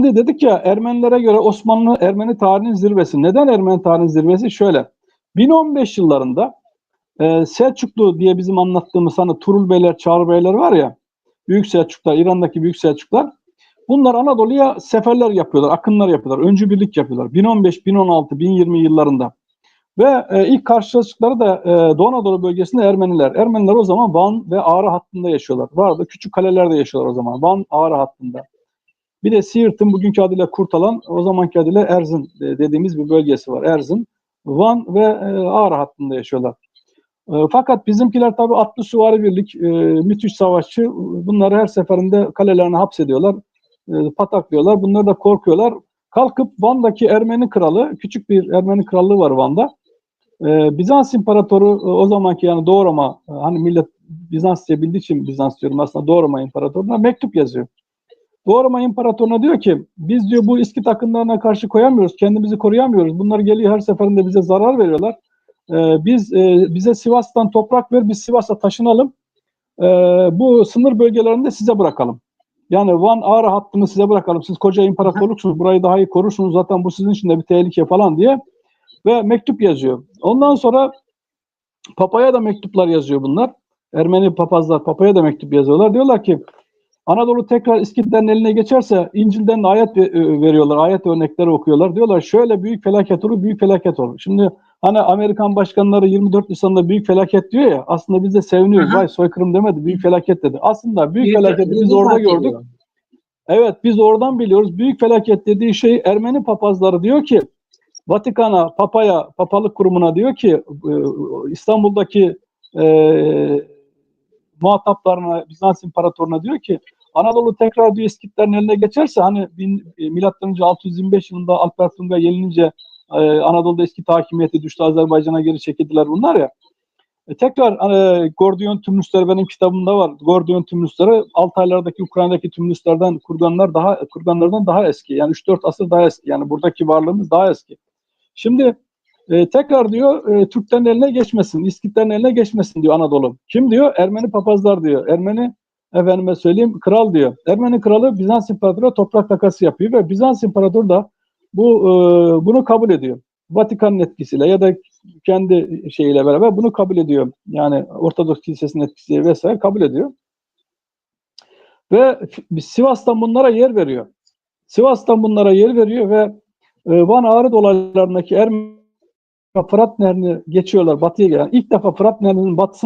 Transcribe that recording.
Şimdi dedik ya Ermenilere göre Osmanlı Ermeni tarihinin zirvesi. Neden Ermeni tarihinin zirvesi? Şöyle. 1015 yıllarında e, Selçuklu diye bizim anlattığımız hani Turul Beyler, Çağrı Beyler var ya Büyük Selçuklar, İran'daki Büyük Selçuklar bunlar Anadolu'ya seferler yapıyorlar, akınlar yapıyorlar, öncü birlik yapıyorlar. 1015, 1016, 1020 yıllarında. Ve e, ilk karşılaştıkları da e, Doğu Anadolu bölgesinde Ermeniler. Ermeniler o zaman Van ve Ağrı hattında yaşıyorlar. Vardı küçük kalelerde yaşıyorlar o zaman. Van, Ağrı hattında. Bir de Siirt'in bugünkü adıyla Kurtalan, o zamanki adıyla Erzin e, dediğimiz bir bölgesi var. Erzin, Van ve e, Ağrı hattında yaşıyorlar. E, fakat bizimkiler tabi atlı süvari birlik, müthiş savaşçı. Bunları her seferinde kalelerine hapsediyorlar, pataklıyorlar. Bunlar da korkuyorlar. Kalkıp Van'daki Ermeni kralı, küçük bir Ermeni krallığı var Van'da. Bizans İmparatoru o zamanki yani Doğu Roma, hani millet Bizansça bildiği için Bizans diyorum aslında Doğu Roma İmparatorluğu'na mektup yazıyor. Doğu Roma İmparatorluğu'na diyor ki biz diyor bu İskit akınlarına karşı koyamıyoruz, kendimizi koruyamıyoruz. Bunlar geliyor her seferinde bize zarar veriyorlar. Ee, biz e, bize Sivas'tan toprak ver, biz Sivas'a taşınalım. Ee, bu sınır bölgelerini de size bırakalım. Yani Van Ağrı hattını size bırakalım. Siz koca imparatorluksunuz, burayı daha iyi korursunuz. Zaten bu sizin için de bir tehlike falan diye. Ve mektup yazıyor. Ondan sonra Papa'ya da mektuplar yazıyor bunlar. Ermeni papazlar Papa'ya da mektup yazıyorlar. Diyorlar ki Anadolu tekrar İskitlerin eline geçerse İncil'den de ayet veriyorlar. Ayet örnekleri okuyorlar. Diyorlar şöyle büyük felaket olur, büyük felaket olur. Şimdi hani Amerikan başkanları 24 Nisan'da büyük felaket diyor ya aslında biz de seviniyoruz. Vay soykırım demedi, büyük felaket dedi. Aslında büyük, Büyük- felaketi biz orada gördük. ediyor. Evet biz oradan biliyoruz. Büyük felaket dediği şey Ermeni papazları diyor ki Vatikan'a, Papa'ya, Papalık kurumuna diyor ki e, İstanbul'daki e, muhataplarına, Bizans İmparatoruna diyor ki Anadolu tekrar diyor İskitlerin eline geçerse hani bin, e, milattan önce 625 yılında Alper Tunga yenilince e, Anadolu'da İskit hakimiyeti düştü. Azerbaycan'a geri çekildiler bunlar ya. E, tekrar e, Gordiyon Tümlüsleri benim kitabımda var. Gordiyon Tümlüsleri Altaylardaki Ukrayna'daki Tümlüslerden kurganlar daha kurganlardan daha eski. Yani 3-4 asır daha eski. Yani buradaki varlığımız daha eski. Şimdi e, tekrar diyor e, Türklerin eline geçmesin, İskitlerin eline geçmesin diyor Anadolu. Kim diyor? Ermeni papazlar diyor. Ermeni efendime söyleyeyim kral diyor. Ermeni kralı Bizans İmparatoru'na toprak takası yapıyor ve Bizans İmparatoru da bu e, bunu kabul ediyor. Vatikan'ın etkisiyle ya da kendi şeyiyle beraber bunu kabul ediyor. Yani Ortodoks Kilisesi'nin etkisiyle vesaire kabul ediyor. Ve Sivas'tan bunlara yer veriyor. Sivas'tan bunlara yer veriyor ve e, Van Ağrı dolaylarındaki Ermeni Fırat Nehri'ni geçiyorlar batıya gelen. İlk defa Fırat Nehri'nin batısına